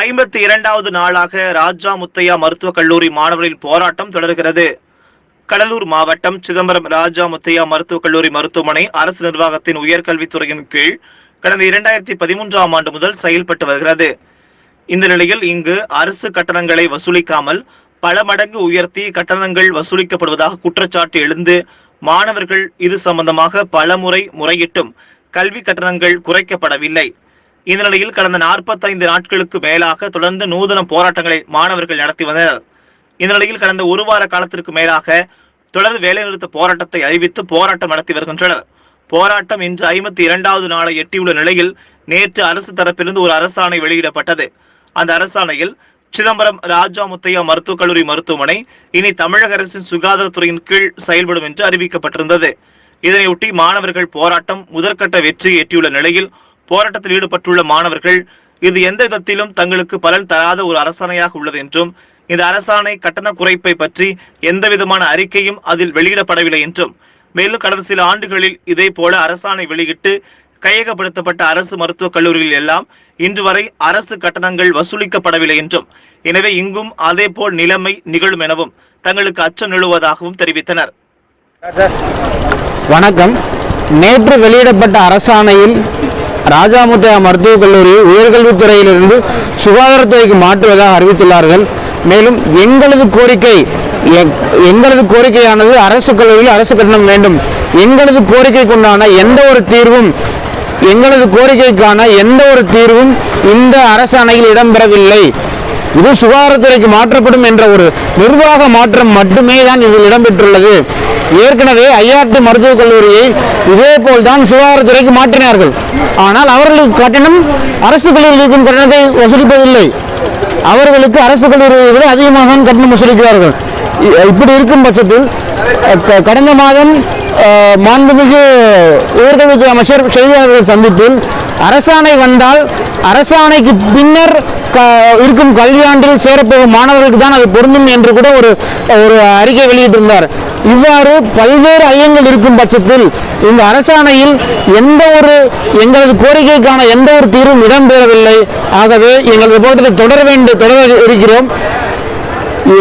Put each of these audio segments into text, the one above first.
ஐம்பத்தி இரண்டாவது நாளாக ராஜா முத்தையா மருத்துவக் கல்லூரி மாணவர்களின் போராட்டம் தொடர்கிறது. கடலூர் மாவட்டம் சிதம்பரம் ராஜா முத்தையா மருத்துவக் கல்லூரி மருத்துவமனை அரசு நிர்வாகத்தின் உயர்கல்வித்துறையின் கீழ் கடந்த இரண்டாயிரத்தி பதிமூன்றாம் ஆண்டு முதல் செயல்பட்டு வருகிறது. இந்த நிலையில் இங்கு அரசு கட்டணங்களை வசூலிக்காமல் பல மடங்கு உயர்த்தி கட்டணங்கள் வசூலிக்கப்படுவதாக குற்றச்சாட்டு எழுந்து மாணவர்கள் இது சம்பந்தமாக பலமுறை முறையிட்டும் கல்வி கட்டணங்கள் குறைக்கப்படவில்லை. இந்நிலையில் கடந்த நாற்பத்தைந்து நாட்களுக்கு மேலாக தொடர்ந்து நூதன போராட்டங்களை மாணவர்கள் நடத்தி வந்தனர். இந்நிலையில் கடந்த ஒரு வார காலத்திற்கு மேலாக தொடர் வேலைநிறுத்த போராட்டத்தை அறிவித்து போராட்டம் நடத்தி வருகின்றனர். போராட்டம் இன்று ஐம்பத்தி இரண்டாவது நாளை எட்டியுள்ள நிலையில் நேற்று அரசு தரப்பிலிருந்து ஒரு அரசாணை வெளியிடப்பட்டது. அந்த அரசாணையில் சிதம்பரம் ராஜா முத்தையா மருத்துவக் கல்லூரி மருத்துவமனை இனி தமிழக அரசின் சுகாதாரத்துறையின் கீழ் செயல்படும் என்று அறிவிக்கப்பட்டிருந்தது. இதனையொட்டி மாணவர்கள் போராட்டம் முதற்கட்ட வெற்றியை எட்டியுள்ள நிலையில் போராட்டத்தில் ஈடுபட்டுள்ள மாணவர்கள் இது எந்த விதத்திலும் தங்களுக்கு பலன் தராத ஒரு அரசாணையாக உள்ளது என்றும் இந்த அரசாணை கட்டண குறைப்பை பற்றி எந்த விதமான அறிக்கையும் அதில் வெளியிடப்படவில்லை என்றும் மேலும் கடந்த சில ஆண்டுகளில் இதே போல அரசாணை வெளியிட்டு கையகப்படுத்தப்பட்ட அரசு மருத்துவக் கல்லூரிகள் எல்லாம் இன்று வரை அரசு கட்டணங்கள் வசூலிக்கப்படவில்லை என்றும் எனவே இங்கும் அதே போல் நிலைமை நிகழும் எனவும் தங்களுக்கு அச்சம் நிலவுவதாகவும் தெரிவித்தனர். வணக்கம். நேற்று வெளியிடப்பட்ட அரசாணையில் ராஜாமுத்தையா மருத்துவக் கல்லூரியை உயர்கல்வித்துறையிலிருந்து சுகாதாரத்துறைக்கு மாற்றுவதாக அறிவித்துள்ளார்கள். மேலும் எங்களது கோரிக்கை எங்களது கோரிக்கையானது அரசு கல்லூரியில் அரசு கட்டணம் வேண்டும். எங்களது கோரிக்கைக்குண்டான எந்த ஒரு தீர்வும் எங்களது கோரிக்கைக்கான எந்த ஒரு தீர்வும் இந்த அரசாணையில் இடம்பெறவில்லை. இது சுகாதாரத்துறைக்கு மாற்றப்படும் என்ற ஒரு நிர்வாக மாற்றம் மட்டுமே தான் இதில் இடம்பெற்றுள்ளது. ஏற்கனவே ஐஆர்டி மருத்துவக் கல்லூரியை இதேபோல் தான் சுகாதாரத்துறைக்கு மாற்றினார்கள். ஆனால் அவர்களுக்கு கட்டணம் அரசு கல்லூரிகளுக்கும் கட்டணத்தை வசூலிப்பதில்லை. அவர்களுக்கு அரசு கல்லூரியை விட அதிகமாக தான் கட்டணம் வசூலிக்கிறார்கள். இ- இப்படி இருக்கும் பட்சத்தில் க- கடந்த மாதம் மாண்புமிகு உயர்கல்வித்துறை அமைச்சர் செய்தியாளர்கள் சந்திப்பில் அரசாணை வந்தால் அரசாணைக்கு பின்னர் க- இருக்கும் கல்வியாண்டில் சேரப்போகும் மாணவர்களுக்கு தான் அது பொருந்தும் என்று கூட ஒரு ஒரு அறிக்கை வெளியிட்டிருந்தார். இவ்வாறு பல்வேறு ஐயங்கள் இருக்கும் பட்சத்தில் இந்த அரசாணையில் எந்த ஒரு எங்களது கோரிக்கைக்கான எந்த ஒரு தீர்வும் இடம்பெறவில்லை. ஆகவே எங்களது போட்டத்தை தொடர வேண்டும் தொடர இருக்கிறோம்.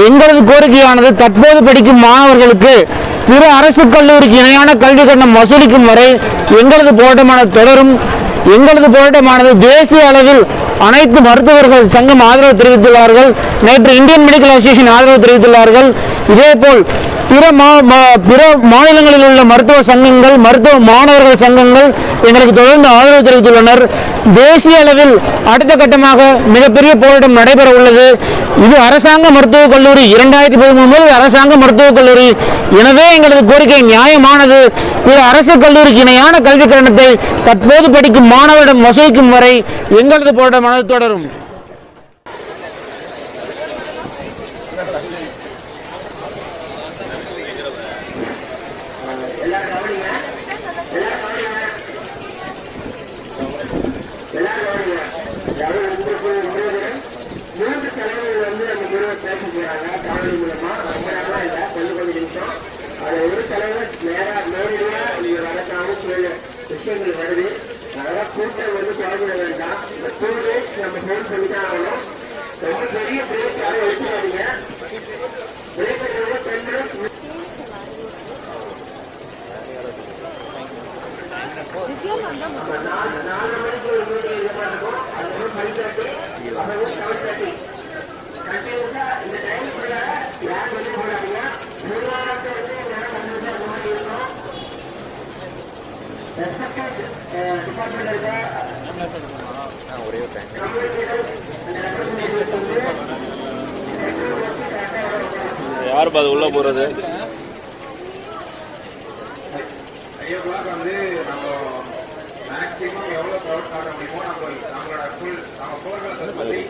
எங்களது கோரிக்கையானது தற்போது படிக்கும் மாணவர்களுக்கு பிற அரசு கல்லூரிக்கு இணையான கல்வி கட்டணம் வசூலிக்கும் வரை எங்களது போராட்டமான தொடரும். எங்களது போராட்டமானது தேசிய அளவில் அனைத்து மருத்துவர்கள் சங்கம் ஆதரவு தெரிவித்துள்ளார்கள். நேற்று இந்தியன் மெடிக்கல் அசோசியேஷன் ஆதரவு தெரிவித்துள்ளார்கள். இதேபோல் பிற மா மா- பிற மாநிலங்களில் உள்ள மருத்துவ சங்கங்கள் மருத்துவ மாணவர்கள் சங்கங்கள் எங்களுக்கு தொடர்ந்து ஆதரவு தெரிவித்துள்ளனர். தேசிய அளவில் அடுத்த கட்டமாக மிகப்பெரிய போராட்டம் நடைபெற உள்ளது. இது அரசாங்க மருத்துவக் கல்லூரி இரண்டாயிரத்தி பதிமூணு முதல் அரசாங்க மருத்துவக் கல்லூரி. எனவே எங்களது கோரிக்கை நியாயமானது. இது அரசு கல்லூரிக்கு இணையான கல்வி கட்டணத்தை தற்போது படிக்கும் மாணவரிடம் வசூலிக்கும் வரை எங்களது போராட்டமானது தொடரும். கூட்டம் வந்து குழந்தை வேண்டாம் இந்த டூ டேஸ் நம்ம ஃபோன் பண்ணி தான் ஆகணும் ரொம்ப பெரிய பிரேக் யாரும் எடுத்துக்காதீங்க பிரேக் எடுக்கிறவங்க டென் மினிட்ஸ் நாலு மணிக்கு ஒரு மீட்டிங் இது பண்ணுறோம் அது ஃபைவ் தேர்ட்டி அப்புறம் செவன் தேர்ட்டி கண்டிப்பாக இந்த டைமுக்குள்ள யார் வந்து போடாதீங்க நிர்வாகத்தை வந்து நேரம் வந்து அந்த மாதிரி இருக்கும் ரெஸ்பெக்டட் டிபார்ட்மெண்ட் இருக்க அந்த ரெப்ரஸன்டேட்டிவ்ஸ் வந்து யார் அது உள்ள போறது? ஐயோ வந்து நம்ம மேக்ஸிமம் எவ்வளோ ப்ரௌட் காட்ட முடியுமோ நம்ம நம்மளோட ஃபுல் நம்ம போர்க்களத்தை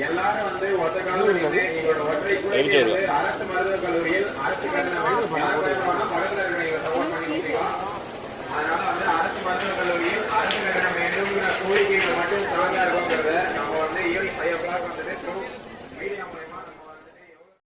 எல்லாரும் வந்து ஒத்த காலம் வந்து எங்களோட ஒற்றை வந்து அரசு மருத்துவக் கல்லூரியில் அரசு கட்டணம் யார் வேணுமானா பக்கத்தில் இருக்கிற எங்களை சப்போர்ட் பண்ணிட்டு இருக்கோம் அதனால வந்து அரசு